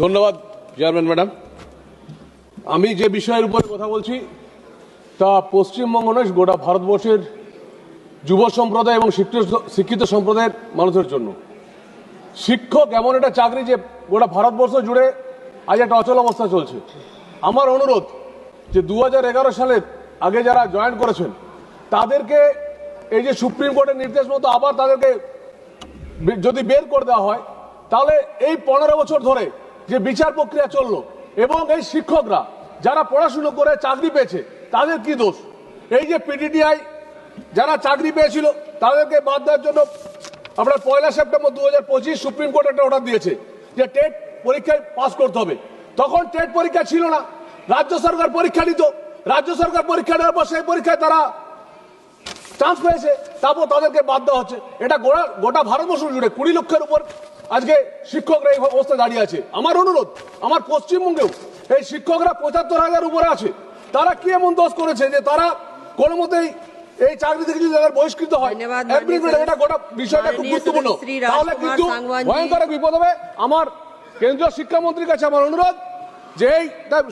ধন্যবাদ, chairman, madam. আমি যে বিষয়ের উপরে কথা বলছি, তা পশ্চিমবঙ্গ নয়, গোটা ভারতবর্ষের যুব সম্প্রদায় এবং শিক্ষিত সম্প্রদায়ের মানুষের জন্য। শিক্ষক এমন একটা চাকরি যে গোটা ভারতবর্ষ জুড়ে আজ একটা অচল অবস্থা চলছে। আমার অনুরোধ যে দু সালে আগে যারা জয়েন করেছেন, তাদেরকে এই যে সুপ্রিম কোর্টের নির্দেশ মতো আবার তাদেরকে যদি বের করে দেওয়া হয়, তাহলে এই পনেরো বছর ধরে যে বিচার প্রক্রিয়া চলল, এবং এই শিক্ষকরা যারা পড়াশুনো করে চাকরি পেয়েছে, তাদের কি দোষ? এই যে পিডিডিআই যারা চাকরি পেয়েছিল, তাদেরকে বাদ দেওয়ার জন্য আপনার পয়লা সেপ্টেম্বর দু হাজার পঁচিশ সুপ্রিম কোর্ট একটা অর্ডার দিয়েছে, যে টেট পরীক্ষায় পাস করতে হবে। তখন টেট পরীক্ষা ছিল না। রাজ্য সরকার পরীক্ষা নিত। রাজ্য সরকার পরীক্ষা নেওয়ার পর সেই পরীক্ষায় তারা চান্স পেয়েছে, তারপর তাদেরকে বাদ দেওয়া হচ্ছে। এটা গোটা ভারতবর্ষ জুড়ে কুড়ি লক্ষের উপর আজকে শিক্ষকরা এই অবস্থায় দাঁড়িয়ে আছে। আমার অনুরোধ আমার পশ্চিমবঙ্গেও এই শিক্ষকরা পঁচাত্তর হাজার উপরে আছে। তারা কি এমন দোষ করেছে যে তারা কোনো মতেই এই চাকরি থেকে যদি বহিষ্কৃত হয়? এটা গোটা বিষয়টা খুব গুরুত্বপূর্ণ। তাহলে কিন্তু ভয়ঙ্কর বিপদ হবে। আমার কেন্দ্রীয় শিক্ষামন্ত্রীর কাছে আমার অনুরোধ যে এই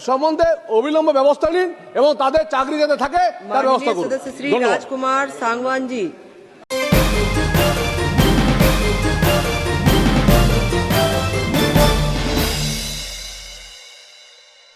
সম্বন্ধে অবিলম্ব ব্যবস্থা নিন এবং তাদের চাকরি যাতে থাকে তার ব্যবস্থা করুন। শ্রী রাজকুমার সাংওয়ানজি